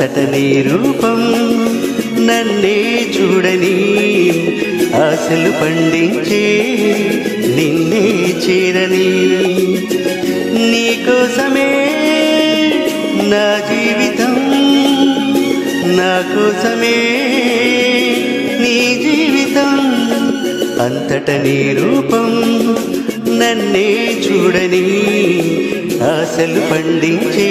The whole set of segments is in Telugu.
అంతట నీ రూపం నన్నే చూడని ఆశలు పండించే నిన్నే చేరని నీకోసమే నా జీవితం నా కోసమే నీ జీవితం. అంతట నీ రూపం నన్నే చూడని ఆశలు పండించే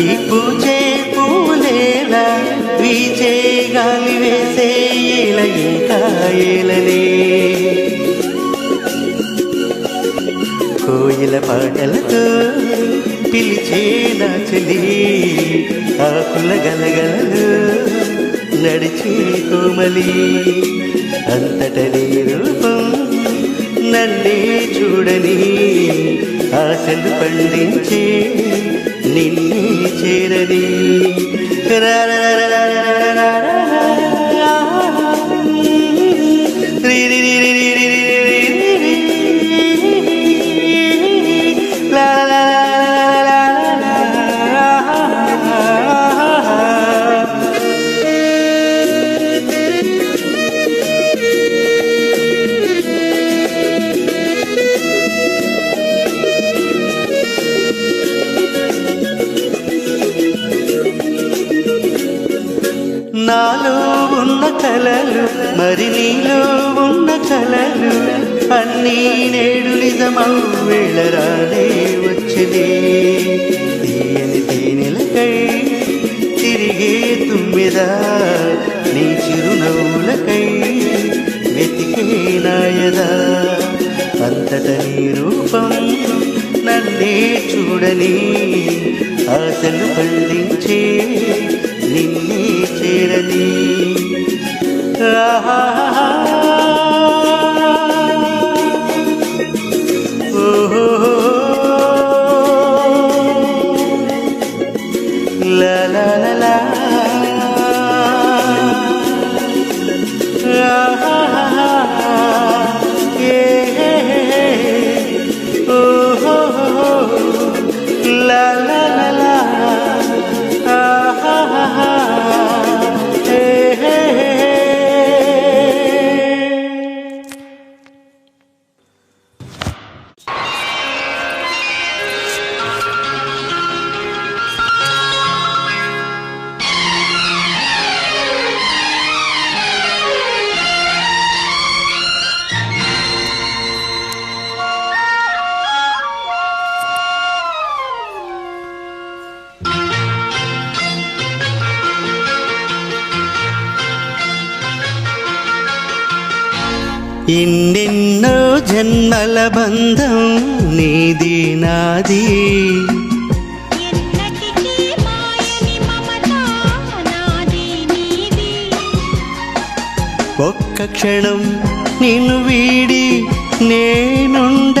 వేళ పూలేలా పూచే వీచే గాలి వేసే ఏల ఇంకా కోయిల పాటలతో పిలిచే నా చెలి ఆకుల గలగలలు నడిచే కోమలి. అంతట నీ రూపం నన్నే చూడని ఆశలు పండించే నిన్నే தேரடி నాలో ఉన్న కలలు మరి నీలో ఉన్న కలలు అన్నీ నేడు నిజమౌ వేళరానే వచ్చినే తీయని తేనెలకై తిరిగే తుమ్మిదా నీ చిరునవ్వులకై వెతికే నాయదా. అంతట నీ రూపం నన్నే చూడని ఆశలు పండించే నిన్నే தேடனே ఇన్నెన్నో జన్మల బంధం నాది నీది. ఒక్క క్షణం నిన్ను వీడి నేనుండలేను.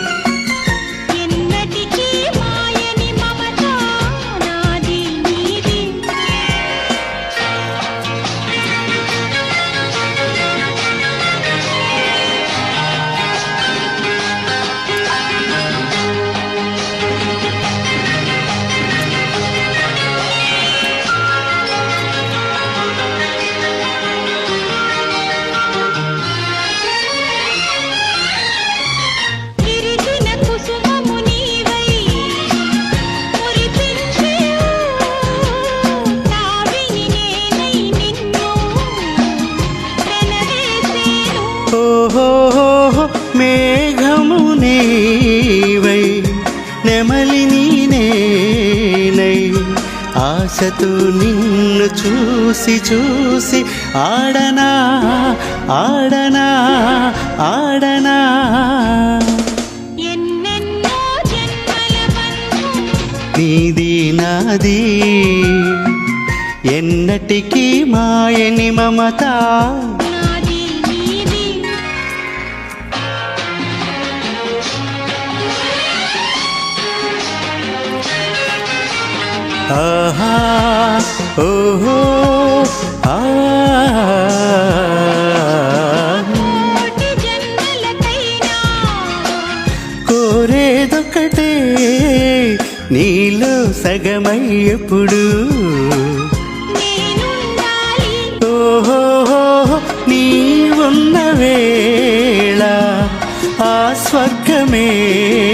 ఆశతో నిన్ను చూసి చూసి ఆడనా ఆడనా ఆడనా. నీది నాది. ఎన్నటికీ మాయని మమత. ఆహా ఓహో ఆ. కోటి జన్మలకైనా. కోరేదొక్కటే నీలో సగమై ఎప్పుడు ఓహో నీ ఉన్న వేళ ఆ స్వర్గమేళ ఈ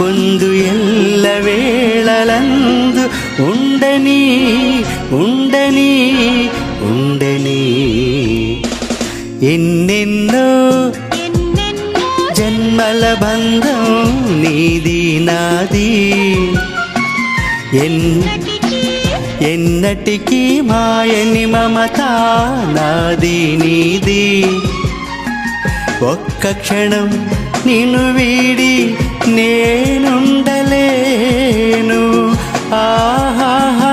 పొందు ఎల్ల వేళలందు ఉండని ఉండని ఉండని. ఎన్నెన్నో జన్మల బంధం నీది నాది. ఎన్ ఎన్నటికీ మాయని మమత నాది నీది. ఒక్క క్షణం నిన్ను వీడి నేనుండలేను. ఆహాహా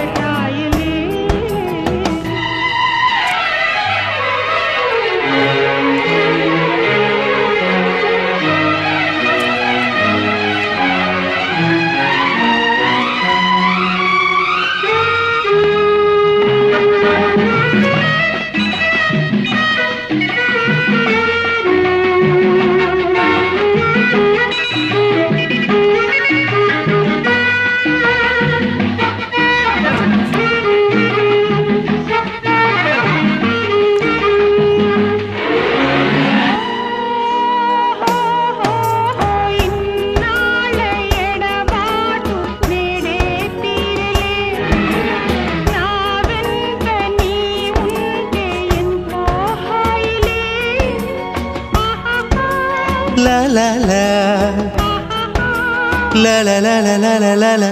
లలలలలలల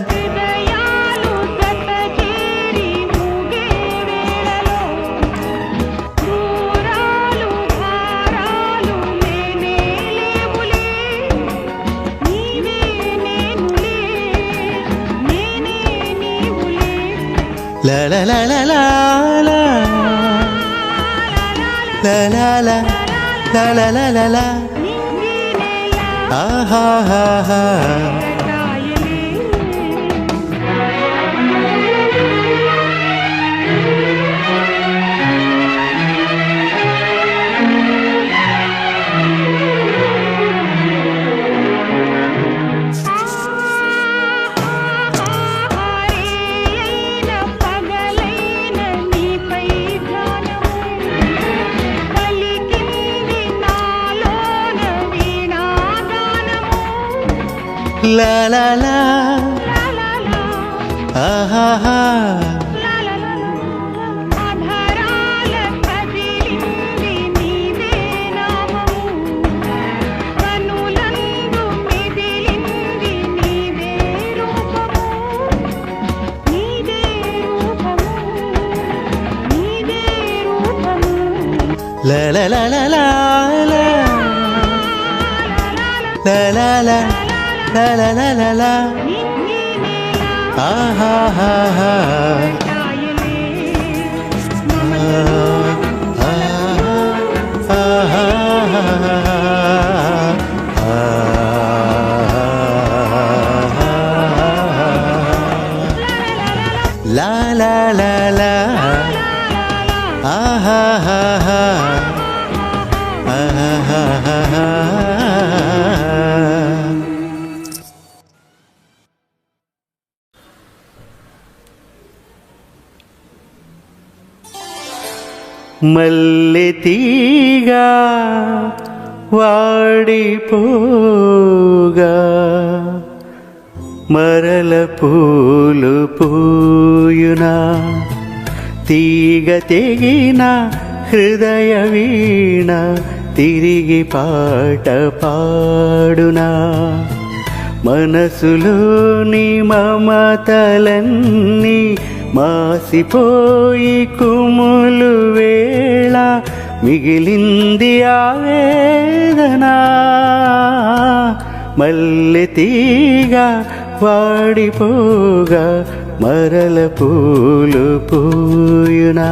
La la la la la la La la la la la la la la Ah ha ha ha లా లా లా ఆహాహా లా లా లా అధరాల కదిలింది నీవే నామము కనులందు మెదిలింది லலலலலா ஆஹா ஹா La la la la Ah ha ha ha Ah ha ha ha ఆహాహాహా మల్లెతీగా వాడిపోగా. మరల పూలు పూయునా తీగ తెగిన హృదయ వీణ తిరిగి పాట పాడునా. మనసులోని మమతలన్నీ మాసిపోయి కుములు వేళ మిగిలింది ఆవేదన మల్లె తీగ వాడిపోగా మరల పూలు పూయునా.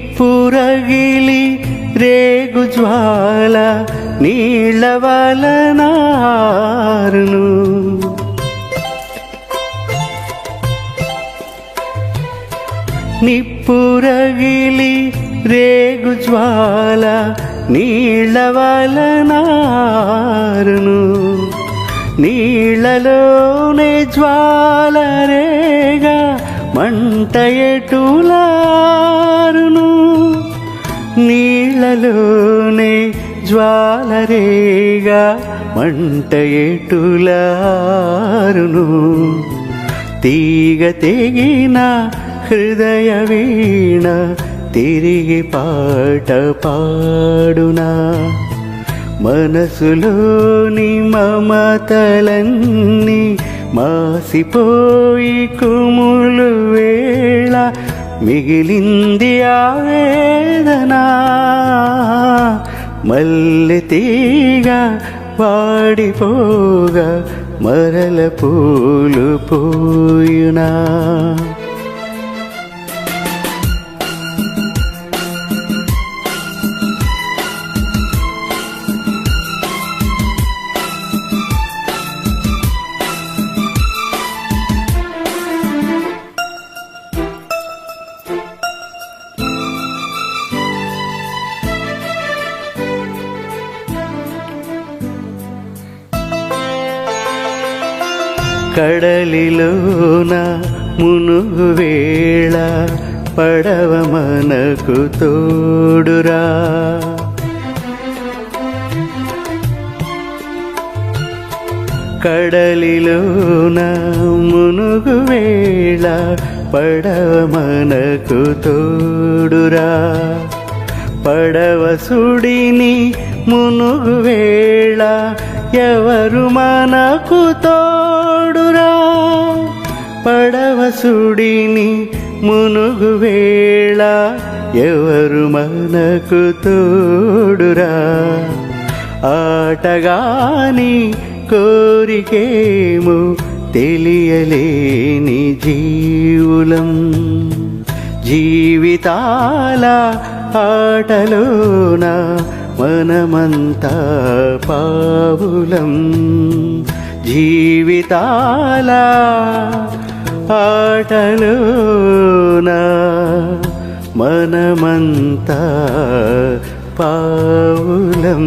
నిప్పురగిలి రేగు జ్వాల నీళ్ళ వలనారును. నిప్పురగిలి రేగు జ్వాల నీళ్ళ వలనారును. నీళ్ళలోనే జ్వాల రేగా మంట ఎటులారును. నీళ్ళలోనే జ్వాలరేగా మంట ఎటులారును? తీగ తెగిన హృదయ వీణ తిరిగి పాట పాడునా? మనసులోని మమతలన్నీ మాసిపోయి కుములు వేళ మిగిలింది ఆవేదన మల్లె తీగ వాడిపోగా మరల పూలు పోయునా. కడలిలోన మునుగు వేళ పడవ మనకు తోడురా. కడలిలోన మునుగు వేళ పడవ మనకు తోడురా. పడవ సుడిని మునుగు వేళ ఎవరు మనకు తోడురా? పడవ సుడిని మునుగు వేళ ఎవరు మనకు తోడురా? ఆటగాని కోరికేము తెలియలేని జీవులం. జీవితాల ఆటలోన మనమంతా పావులం. జీవితాల ఆటలోన మనమంతా పావులం.